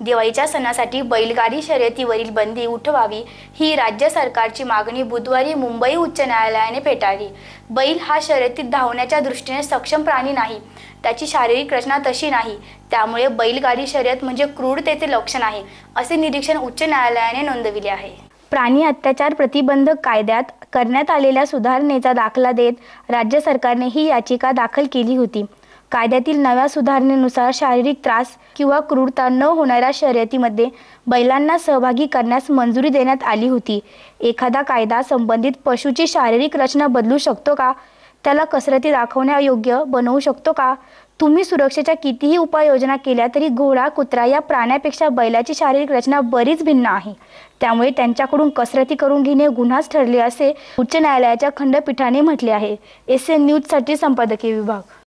दिवाळीच्या सणासाठी बैलगाडी शर्यतीवरील बंदी उठवावी ही राज्य सरकारची मागणी बुधवारी मुंबई उच्च न्यायालयाने फेटाळली. बैल हा शर्यतीत धावण्याच्या दृष्टीने सक्षम प्राणी नाही त्याची शारीरिक रचना तशी नाही त्यामुळे बैलगाडी शर्यत म्हणजे क्रूरतेचे लक्षण आहे असे निरीक्षण उच्च न्यायालयाने नोंदविले आहे. प्राणी अत्याचार प्रतिबंधक कायद्यात करण्यात आलेल्या सुधारणेचा दाखला देत राज्य सरकारने ही याचिका दाखल केली होती. कायद्यातील नव्या सुधारणेनुसार शारीरिक त्रास किंवा क्रूरता न होणाऱ्या शर्यतीमध्ये बैलांना सहभागी करण्यास मंजुरी देण्यात आली होती. एखादा कायदा संबंधित पशुची शारीरिक रचना बदलू शकतो का? त्याला कसरती दाखवण्यायोग्य बनवू शकतो का? तुम्ही सुरक्षेच्या कितीही उपाययोजना केल्या तरी घोडा कुत्रा या प्राण्यापेक्षा बैलाची शारीरिक रचना बरीच भिन्न आहे. त्यामुळे त्यांच्याकडून कसरती करून घेणे गुन्हाच ठरले असे उच्च न्यायालयाच्या खंडपीठाने म्हटले आहे. एस एन न्यूजसाठी संपादकीय विभाग.